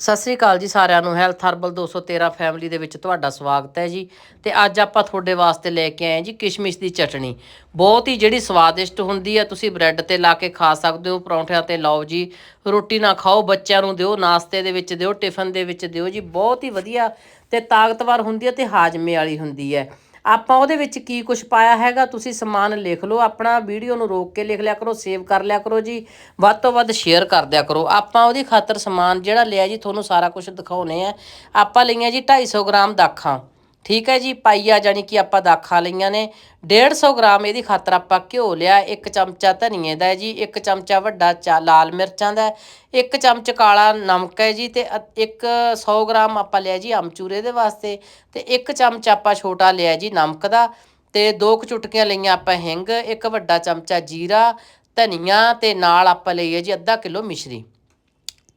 ਸਤਿ ਸ੍ਰੀ ਅਕਾਲ ਜੀ ਸਾਰਿਆਂ ਨੂੰ। ਹੈਲਥ ਹਰਬਲ 213 ਫੈਮਿਲੀ ਦੇ ਵਿੱਚ ਤੁਹਾਡਾ ਸਵਾਗਤ ਹੈ ਜੀ। ਤੇ ਅੱਜ ਆਪਾਂ ਤੁਹਾਡੇ ਵਾਸਤੇ ਲੈ ਕੇ ਆਏ ਜੀ ਕਿਸ਼ਮਿਸ਼ ਦੀ ਚਟਣੀ। ਬਹੁਤ ਹੀ ਜਿਹੜੀ ਸਵਾਦਿਸ਼ਟ ਹੁੰਦੀ ਹੈ, ਤੁਸੀਂ ਬ੍ਰੈਡ ਤੇ ਲਾ ਕੇ ਖਾ ਸਕਦੇ ਹੋ, ਪਰੌਂਠਿਆਂ ਤੇ ਲਾਓ ਜੀ। ਰੋਟੀ ਨਾ ਖਾਓ, ਬੱਚਿਆਂ ਨੂੰ ਦਿਓ, ਨਾਸ਼ਤੇ ਦੇ ਵਿੱਚ ਦਿਓ, ਟਿਫਨ ਦੇ ਵਿੱਚ ਦਿਓ ਜੀ। ਬਹੁਤ ਹੀ ਵਧੀਆ ਤੇ ਤਾਕਤਵਰ ਹੁੰਦੀ ਹੈ ਤੇ ਹਾਜ਼ਮੇ ਵਾਲੀ ਹੁੰਦੀ ਹੈ। ਆਪਾਂ ਉਹਦੇ ਵਿੱਚ ਕੀ ਕੁਝ ਪਾਇਆ ਹੈਗਾ, ਤੁਸੀਂ ਸਮਾਨ ਲਿਖ ਲਓ, ਆਪਣਾ ਵੀਡੀਓ ਨੂੰ ਰੋਕ ਕੇ ਲਿਖ ਲਿਆ ਕਰੋ, ਸੇਵ ਕਰ ਲਿਆ ਕਰੋ ਜੀ, ਵੱਧ ਤੋਂ ਵੱਧ ਸ਼ੇਅਰ ਕਰ ਦਿਆ ਕਰੋ। ਆਪਾਂ ਉਹਦੀ ਖਾਤਰ ਸਮਾਨ ਜਿਹੜਾ ਲਿਆ ਜੀ, ਤੁਹਾਨੂੰ ਸਾਰਾ ਕੁਝ ਦਿਖਾਉਨੇ ਆ। ਆਪਾਂ ਲਈਆਂ ਜੀ 250 ਗ੍ਰਾਮ ਦਾਖਾਂ। ਠੀਕ ਹੈ ਜੀ ਪਾਈਆ ਜਾਨੀ ਕਿ ਆਪਾਂ ਦਾਖਾਂ ਲਈਆਂ ਨੇ। 150 ਗ੍ਰਾਮ ਇਹਦੀ ਖਾਤਰ ਆਪਾਂ ਘਿਓ ਲਿਆ, ਇੱਕ ਚਮਚਾ ਧਨੀਏ ਦਾ ਜੀ, ਇੱਕ ਚਮਚਾ ਵੱਡਾ ਚਾ ਲਾਲ ਮਿਰਚਾਂ ਦਾ ਇੱਕ ਚਮਚ ਕਾਲਾ ਨਮਕ ਹੈ ਜੀ ਤੇ ਅ- ਇੱਕ 100 ਗ੍ਰਾਮ ਆਪਾਂ ਲਿਆ ਜੀ ਅਮਚੂਰੇ ਦੇ ਵਾਸਤੇ ਤੇ ਇੱਕ ਚਮਚ ਆਪਾਂ ਛੋਟਾ ਲਿਆ ਜੀ ਨਮਕ ਦਾ ਤੇ ਦੋ ਕੁ ਚੁਟਕੀਆਂ ਲਈਆਂ ਆਪਾਂ ਹਿੰਗ, ਇੱਕ ਵੱਡਾ ਚਮਚਾ ਜੀਰਾ, ਧਨੀਆ ਤੇ ਨਾਲ ਆਪਾਂ ਲਈਏ ਜੀ ਅੱਧਾ ਕਿਲੋ ਮਿਸ਼ਰੀ।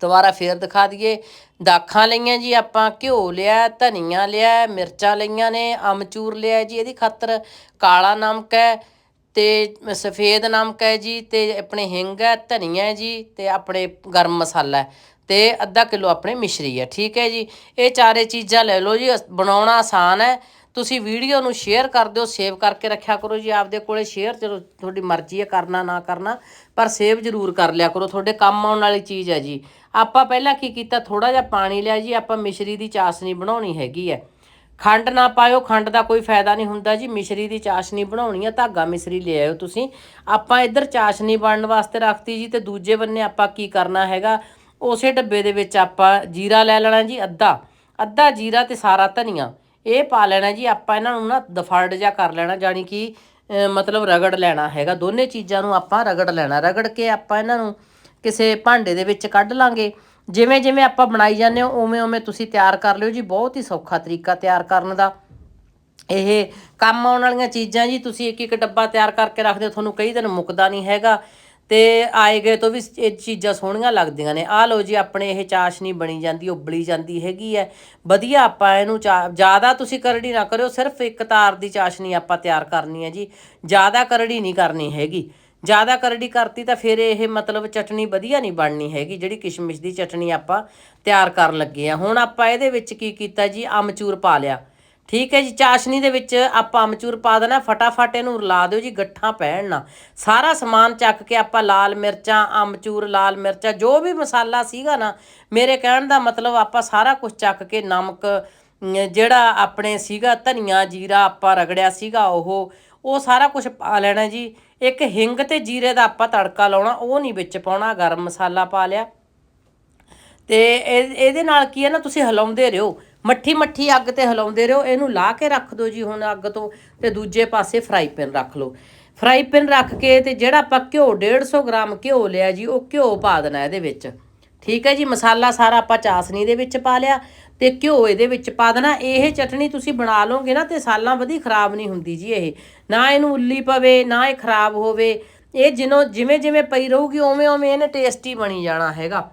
ਦੁਬਾਰਾ ਫੇਰ ਦਿਖਾ ਦਈਏ। ਦਾਖਾਂ ਲਈਆਂ ਜੀ ਆਪਾਂ, ਘਿਓ ਲਿਆ, ਧਨੀਆ ਲਿਆ, ਮਿਰਚਾਂ ਲਈਆਂ ਨੇ, ਅਮਚੂਰ ਲਿਆ ਜੀ, ਇਹਦੀ ਖਾਤਰ ਕਾਲਾ ਨਮਕ ਹੈ ਤੇ ਸਫੇਦ ਨਮਕ ਹੈ ਜੀ, ਤੇ ਆਪਣੇ ਹਿੰਗ ਹੈ, ਧਨੀਆ ਹੈ ਜੀ, ਤੇ ਆਪਣੇ ਗਰਮ ਮਸਾਲਾ ਹੈ। ਤੇ ਅੱਧਾ ਕਿਲੋ ਆਪਣੇ ਮਿਸ਼ਰੀ ਹੈ, ਠੀਕ ਹੈ ਜੀ। ਇਹ ਚਾਰੇ ਚੀਜ਼ਾਂ ਲੈ ਲਓ ਜੀ, ਅਸ- ਬਣਾਉਣਾ ਆਸਾਨ ਹੈ। ਤੁਸੀਂ ਵੀਡੀਓ ਨੂੰ ਸ਼ੇਅਰ ਕਰ ਦਿਓ ਸੇਵ ਕਰਕੇ ਰੱਖਿਆ ਕਰੋ ਜੀ। ਆਪਦੇ ਕੋਲੇ ਸ਼ੇਅਰ ਚਲੋ ਤੁਹਾਡੀ ਮਰਜ਼ੀ ਹੈ, ਕਰਨਾ, ਨਾ ਕਰਨਾ, ਪਰ ਸੇਵ ਜ਼ਰੂਰ ਕਰ ਲਿਆ ਕਰੋ। ਤੁਹਾਡੇ ਕੰਮ ਆਉਣ ਵਾਲੀ ਚੀਜ਼ ਹੈ ਜੀ। ਆਪਾਂ ਪਹਿਲਾਂ ਕੀ ਕੀਤਾ? ਥੋੜਾ ਜਿਹਾ ਪਾਣੀ ਲਿਆ ਜੀ। ਆਪਾਂ ਮਿਸ਼ਰੀ ਦੀ ਚਾਸ਼ਨੀ ਬਣਾਉਣੀ ਹੈਗੀ ਹੈ। ਖੰਡ ਨਾ ਪਾਇਓ, ਖੰਡ ਦਾ ਕੋਈ ਫਾਇਦਾ ਨਹੀਂ ਹੁੰਦਾ ਜੀ। ਮਿਸ਼ਰੀ ਦੀ ਚਾਸ਼ਨੀ ਬਣਾਉਣੀ ਆ ਧਾਗਾ ਮਿਸ਼ਰੀ ਲੈ ਆਇਓ ਤੁਸੀਂ। ਆਪਾਂ ਇੱਧਰ ਚਾਸ਼ਨੀ ਬਣਨ ਵਾਸਤੇ ਰੱਖਤੀ ਜੀ ਤੇ ਦੂਜੇ ਬੰਨੇ ਆਪਾਂ ਕੀ ਕਰਨਾ ਹੈਗਾ? ਉਸੇ ਡੱਬੇ ਦੇ ਵਿੱਚ ਆਪਾਂ ਜੀਰਾ ਲੈ ਲੈਣਾ ਜੀ, ਅੱਧਾ। ਅੱਧਾ ਜੀਰਾ ਤੇ ਸਾਰਾ ਧਨੀਆ। ਇਹ ਪਾ ਲੈਣਾ ਜੀ, ਆਪਾਂ ਇਹਨਾਂ ਨੂੰ ਨਾ ਦਫੜ ਜਿਹਾ ਕਰ ਲੈਣਾ ਜਾਨੀ ਕਿ ਮਤਲਬ ਰਗੜ ਲੈਣਾ ਹੈਗਾ। ਦੋਨੇ ਚੀਜ਼ਾਂ ਨੂੰ ਆਪਾਂ ਰਗੜ ਲੈਣਾ। ਰਗੜ ਕੇ ਆਪਾਂ ਇਹਨਾਂ ਨੂੰ ਕਿਸੇ ਭਾਂਡੇ ਦੇ ਵਿੱਚ ਕੱਢ ਲਾਂਗੇ। ਜਿਵੇਂ ਜਿਵੇਂ ਆਪਾਂ ਬਣਾਈ ਜਾਂਦੇ ਹੋ, ਉਵੇਂ ਉਵੇਂ ਤੁਸੀਂ ਤਿਆਰ ਕਰ ਲਿਓ ਜੀ। ਬਹੁਤ ਹੀ ਸੌਖਾ ਤਰੀਕਾ ਤਿਆਰ ਕਰਨ ਦਾ। ਇਹ ਕੰਮ ਆਉਣ ਵਾਲੀਆਂ ਚੀਜ਼ਾਂ ਜੀ, ਤੁਸੀਂ ਇੱਕ ਇੱਕ ਡੱਬਾ ਤਿਆਰ ਕਰਕੇ ਰੱਖਦੇ ਹੋ, ਤੁਹਾਨੂੰ ਕਈ ਦਿਨ ਮੁੱਕਦਾ ਨਹੀਂ ਹੈਗਾ। ਤੇ ਆਏ ਗਏ ਤੋਂ ਵੀ ਇਹ ਚੀਜ਼ਾਂ ਸੋਹਣੀਆਂ ਲੱਗਦੀਆਂ ਨੇ। ਆਹ ਲਓ ਜੀ, ਆਪਣੇ ਇਹ ਚਾਸ਼ਨੀ ਬਣੀ ਜਾਂਦੀ, ਉਬਲੀ ਜਾਂਦੀ ਹੈਗੀ ਹੈ ਵਧੀਆ ਆਪਾਂ ਇਹਨੂੰ ਚਾ- ਜ਼ਿਆਦਾ ਤੁਸੀਂ ਕਰੜੀ ਨਾ ਕਰਿਓ, ਸਿਰਫ ਇੱਕ ਤਾਰ ਦੀ ਚਾਸ਼ਨੀ ਆਪਾਂ ਤਿਆਰ ਕਰਨੀ ਹੈ ਜੀ। ਜ਼ਿਆਦਾ ਕਰੜੀ ਨਹੀਂ ਕਰਨੀ ਹੈਗੀ। ਜ਼ਿਆਦਾ ਕਰੜੀ ਕਰਤੀ ਤਾਂ ਫਿਰ ਇਹ ਮਤਲਬ ਚਟਣੀ ਵਧੀਆ ਨਹੀਂ ਬਣਨੀ ਹੈਗੀ, ਜਿਹੜੀ ਕਿਸ਼ਮਿਸ਼ ਦੀ ਚਟਣੀ ਆਪਾਂ ਤਿਆਰ ਕਰਨ ਲੱਗੇ ਆ। ਹੁਣ ਆਪਾਂ ਇਹਦੇ ਵਿੱਚ ਕੀ ਕੀਤਾ ਜੀ? ਅਮਚੂਰ ਪਾ ਲਿਆ। ਠੀਕ ਹੈ ਜੀ, ਚਾਸ਼ਨੀ ਦੇ ਵਿੱਚ ਆਪਾਂ ਅਮਚੂਰ ਪਾ ਦੇਣਾ, ਫਟਾਫਟ ਇਹਨੂੰ ਰਲਾ ਦਿਓ ਜੀ, ਗੱਠਾਂ ਪੈਣ ਨਾ ਸਾਰਾ ਸਮਾਨ ਚੱਕ ਕੇ ਆਪਾਂ ਲਾਲ ਮਿਰਚਾਂ, ਅਮਚੂਰ, ਲਾਲ ਮਿਰਚਾਂ, ਜੋ ਵੀ ਮਸਾਲਾ ਸੀਗਾ ਨਾ, ਮੇਰੇ ਕਹਿਣ ਦਾ ਮਤਲਬ ਆਪਾਂ ਸਾਰਾ ਕੁਝ ਚੱਕ ਕੇ ਨਮਕ ਜਿਹੜਾ ਆਪਣੇ ਸੀਗਾ ਧਨੀਆ, ਜੀਰਾ ਆਪਾਂ ਰਗੜਿਆ ਸੀਗਾ ਉਹ ਉਹ ਸਾਰਾ ਕੁਝ ਪਾ ਲੈਣਾ ਜੀ। ਇੱਕ ਹਿੰਗ ਤੇ ਜੀਰੇ ਦਾ ਆਪਾਂ ਤੜਕਾ ਲਾਉਣਾ, ਉਹ ਨਹੀਂ ਵਿੱਚ ਪਾਉਣਾ, ਗਰਮ ਮਸਾਲਾ ਪਾ ਲਿਆ। ਤੇ ਇਹ- ਇਹਦੇ ਨਾਲ ਕੀ ਹੈ ਨਾ, ਤੁਸੀਂ ਹਿਲਾਉਂਦੇ ਰਹੋ। ਮੱਠੀ ਮੱਠੀ ਅੱਗ ਤੇ ਹਿਲਾਉਂਦੇ ਰਹੋ, ਇਹਨੂੰ ਲਾ ਕੇ ਰੱਖ ਦਿਓ ਜੀ ਹੁਣ ਅੱਗ ਤੋਂ ਤੇ ਦੂਜੇ ਪਾਸੇ ਫਰਾਈ ਪੈਨ ਰੱਖ ਲਓ। ਫਰਾਈ ਪੈਨ ਰੱਖ ਕੇ ਤੇ ਜਿਹੜਾ ਆਪਾਂ ਘਿਓ 150 ਗ੍ਰਾਮ ਘਿਓ ਲਿਆ ਜੀ, ਉਹ ਘਿਓ ਪਾ ਦੇਣਾ ਇਹਦੇ ਵਿੱਚ। ਠੀਕ ਹੈ ਜੀ, ਮਸਾਲਾ ਸਾਰਾ ਆਪਾਂ ਚਾਸਨੀ ਦੇ ਵਿੱਚ ਪਾ ਲਿਆ ਤੇ ਘਿਓ ਇਹਦੇ ਵਿੱਚ ਪਾ ਦੇਣਾ। ਇਹ ਚਟਣੀ ਤੁਸੀਂ ਬਣਾ ਲਓਗੇ ਨਾ ਤੇ ਸਾਲਾਂ ਵਧੀ ਖਰਾਬ ਨਹੀਂ ਹੁੰਦੀ ਜੀ ਇਹ। ਨਾ ਇਹਨੂੰ ਉੱਲੀ ਪਵੇ, ਨਾ ਇਹ ਖਰਾਬ ਹੋਵੇ। ਇਹ ਜਿਨੋਂ ਜਿਵੇਂ ਜਿਵੇਂ ਪਈ ਰਹੂਗੀ ਉਵੇਂ ਉਵੇਂ ਇਹਨੇ ਟੇਸਟੀ ਬਣੀ ਜਾਣਾ ਹੈਗਾ।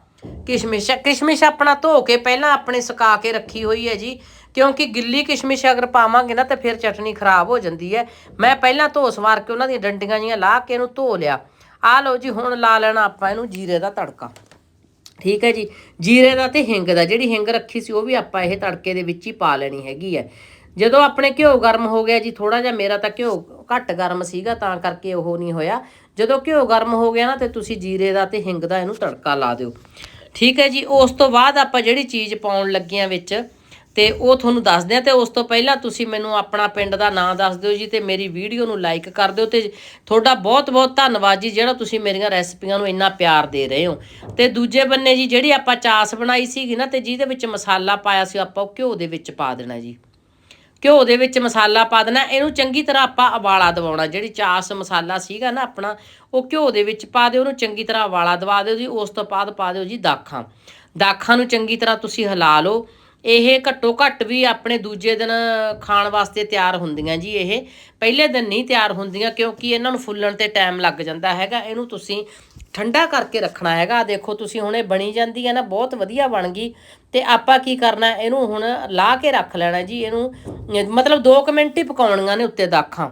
ਕਿਸ਼ਮਿਸ਼ ਕਿਸ਼ਮਿਸ਼ ਆਪਣਾ ਧੋ ਕੇ ਪਹਿਲਾਂ ਆਪਣੇ ਸੁਕਾ ਕੇ ਰੱਖੀ ਹੋਈ ਹੈ ਜੀ। ਕਿਉਂਕਿ ਗਿੱਲੀ ਕਿਸ਼ਮਿਸ਼ ਅਗਰ ਪਾਵਾਂਗੇ ਨਾ ਤਾਂ ਫਿਰ ਚਟਨੀ ਖਰਾਬ ਹੋ ਜਾਂਦੀ ਹੈ। ਮੈਂ ਪਹਿਲਾਂ ਧੋ ਸਵਾਰ ਕੇ ਉਹਨਾਂ ਦੀਆਂ ਡੰਡੀਆਂ ਜੀਆਂ ਲਾ ਕੇ ਇਹਨੂੰ ਧੋ ਲਿਆ। ਆ ਲਓ ਜੀ, ਹੁਣ ਲਾ ਲੈਣਾ ਆਪਾਂ ਇਹਨੂੰ ਜੀਰੇ ਦਾ ਤੜਕਾ। ਠੀਕ ਹੈ ਜੀ? ਜੀਰੇ ਦਾ ਤੇ ਹਿੰਗ ਦਾ, ਜਿਹੜੀ ਹਿੰਗ ਰੱਖੀ ਸੀ ਉਹ ਵੀ ਆਪਾਂ ਇਹ ਤੜਕੇ ਦੇ ਵਿੱਚ ਹੀ ਪਾ ਲੈਣੀ ਹੈਗੀ ਹੈ। ਜਦੋਂ ਆਪਣੇ ਘਿਓ ਗਰਮ ਹੋ ਗਿਆ ਜੀ ਥੋੜਾ ਜਿਹਾ ਮੇਰਾ ਤਾਂ ਘਿਓ ਘੱਟ ਗਰਮ ਸੀਗਾ, ਤਾਂ ਕਰਕੇ ਉਹ ਨਹੀਂ ਹੋਇਆ। ਜਦੋਂ ਘਿਓ ਗਰਮ ਹੋ ਗਿਆ ਨਾ ਤੇ ਤੁਸੀਂ ਜੀਰੇ ਦਾ ਤੇ ਹਿੰਗ ਦਾ ਇਹਨੂੰ ਤੜਕਾ ਲਾ ਦਿਓ। ਠੀਕ ਹੈ ਜੀ, ਉਸ ਤੋਂ ਬਾਅਦ ਆਪਾਂ ਜਿਹੜੀ ਚੀਜ਼ ਪਾਉਣ ਲੱਗੇ ਆ ਵਿੱਚ, ਤੇ ਉਹ ਤੁਹਾਨੂੰ ਦੱਸਦੇ ਆ ਤੇ ਉਸ ਤੋਂ ਪਹਿਲਾਂ ਤੁਸੀਂ ਮੈਨੂੰ ਆਪਣਾ ਪਿੰਡ ਦਾ ਨਾਂ ਦੱਸ ਦਿਓ ਜੀ, ਤੇ ਮੇਰੀ ਵੀਡੀਓ ਨੂੰ ਲਾਈਕ ਕਰ ਦਿਓ, ਤੇ ਤੁਹਾਡਾ ਬਹੁਤ ਬਹੁਤ ਧੰਨਵਾਦ ਜੀ, ਜਿਹੜਾ ਤੁਸੀਂ ਮੇਰੀਆਂ ਰੈਸਪੀਆਂ ਨੂੰ ਇੰਨਾ ਪਿਆਰ ਦੇ ਰਹੇ ਹੋ। ਤੇ ਦੂਜੇ ਬੰਨੇ ਜੀ, ਜਿਹੜੀ ਆਪਾਂ ਚਾਸ ਬਣਾਈ ਸੀਗੀ ਨਾ, ਤੇ ਜਿਹਦੇ ਵਿੱਚ ਮਸਾਲਾ ਪਾਇਆ ਸੀ, ਆਪਾਂ ਉਹ ਘਿਓ ਦੇ ਵਿੱਚ ਪਾ ਦੇਣਾ ਜੀ। ਘਿਓ ਦੇ ਵਿੱਚ ਮਸਾਲਾ ਪਾ ਦੇਣਾ, ਇਹਨੂੰ ਚੰਗੀ ਤਰ੍ਹਾਂ ਆਪਾਂ ਉਬਾਲਾ ਦਿਵਾਉਣਾ, ਜਿਹੜੀ ਚਾਸ ਮਸਾਲਾ ਸੀਗਾ ਨਾ ਆਪਣਾ, ਉਹ ਘਿਓ ਦੇ ਵਿੱਚ ਪਾ ਦਿਓ, ਉਹਨੂੰ ਚੰਗੀ ਤਰ੍ਹਾਂ ਉਬਾਲਾ ਦਵਾ ਦਿਓ ਜੀ, ਉਸ ਤੋਂ ਬਾਅਦ ਪਾ ਦਿਓ ਜੀ ਦਾਖਾਂ। ਦਾਖਾਂ ਨੂੰ ਚੰਗੀ ਤਰ੍ਹਾਂ ਤੁਸੀਂ ਹਿਲਾ ਲਓ। ਇਹ ਘੱਟੋ ਘੱਟ ਵੀ ਆਪਣੇ ਦੂਜੇ ਦਿਨ ਖਾਣ ਵਾਸਤੇ ਤਿਆਰ ਹੁੰਦੀਆਂ ਜੀ ਇਹ। ਪਹਿਲੇ ਦਿਨ ਨਹੀਂ ਤਿਆਰ ਹੁੰਦੀਆਂ, ਕਿਉਂਕਿ ਇਹਨਾਂ ਨੂੰ ਫੁੱਲਣ ਤੇ ਟਾਈਮ ਲੱਗ ਜਾਂਦਾ ਹੈਗਾ। ਇਹਨੂੰ ਤੁਸੀਂ ਠੰਡਾ ਕਰਕੇ ਰੱਖਣਾ ਹੈਗਾ। ਦੇਖੋ, ਤੁਸੀਂ ਹੁਣ ਇਹ ਬਣੀ ਜਾਂਦੀ ਹੈ ਨਾ, ਬਹੁਤ ਵਧੀਆ ਬਣ ਗਈ। ਤੇ ਆਪਾਂ ਕੀ ਕਰਨਾ, ਇਹਨੂੰ ਹੁਣ ਲਾ ਕੇ ਰੱਖ ਲੈਣਾ ਜੀ, ਇਹਨੂੰ ਅਹ ਮਤਲਬ 2 ਮਿੰਟ ਹੀ ਪਕਾਉਣੀਆਂ ਨੇ ਉੱਤੇ ਦਾਖਾਂ।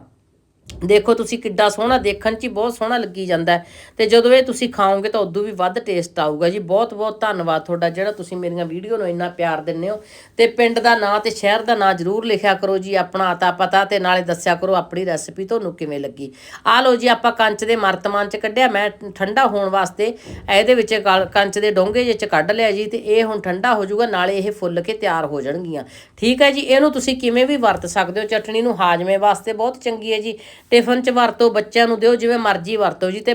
ਦੇਖੋ ਤੁਸੀਂ ਕਿੱਡਾ ਸੋਹਣਾ ਦੇਖਣ 'ਚ ਹੀ ਬਹੁਤ ਸੋਹਣਾ ਲੱਗੀ ਜਾਂਦਾ ਹੈ। ਤੇ ਜਦੋਂ ਇਹ ਤੁਸੀਂ ਖਾਓਗੇ ਤਾਂ ਉਦੋਂ ਵੀ ਵੱਧ ਟੇਸਟ ਆਊਗਾ ਜੀ। ਬਹੁਤ ਬਹੁਤ ਧੰਨਵਾਦ ਤੁਹਾਡਾ ਜਿਹੜਾ ਤੁਸੀਂ ਮੇਰੀਆਂ ਵੀਡੀਓ ਨੂੰ ਇੰਨਾ ਪਿਆਰ ਦਿੰਦੇ ਹੋ। ਤੇ ਪਿੰਡ ਦਾ ਨਾਂ ਤੇ ਸ਼ਹਿਰ ਦਾ ਨਾਂ ਜ਼ਰੂਰ ਲਿਖਿਆ ਕਰੋ ਜੀ, ਆਪਣਾ ਆਤਾ ਪਤਾ ਤੇ ਨਾਲੇ ਦੱਸਿਆ ਕਰੋ ਆਪਣੀ ਰੈਸਪੀ ਤੁਹਾਨੂੰ ਕਿਵੇਂ ਲੱਗੀ। ਆ ਲਓ ਜੀ, ਆਪਾਂ ਕੰਚ ਦੇ ਮਰਤਮਾਨ 'ਚ ਕੱਢਿਆ। ਮੈਂ ਠੰਡਾ ਹੋਣ ਵਾਸਤੇ ਇਹਦੇ ਵਿੱਚ ਗਲ- ਕੰਚ ਦੇ ਡੋਂਗੇ ਜਿਹੇ 'ਚ ਕੱਢ ਲਿਆ ਜੀ ਤੇ ਇਹ ਹੁਣ ਠੰਡਾ ਹੋ ਜਾਊਗਾ, ਨਾਲੇ ਇਹ ਫੁੱਲ ਕੇ ਤਿਆਰ ਹੋ ਜਾਣਗੀਆਂ। ਠੀਕ ਹੈ ਜੀ, ਇਹਨੂੰ ਤੁਸੀਂ ਕਿਵੇਂ ਵੀ ਵਰਤ ਸਕਦੇ ਹੋ? ਚਟਣੀ ਨੂੰ ਹਾਜਮੇ ਵਾਸਤੇ ਬਹੁਤ ਚੰਗੀ ਹੈ ਜੀ। ਟਿਫਨ 'ਚ ਵਰਤੋ ਬੱਚਿਆਂ ਨੂੰ ਦਿਓ ਜਿਵੇਂ ਮਰਜ਼ੀ ਵਰਤੋ ਜੀ ਤੇ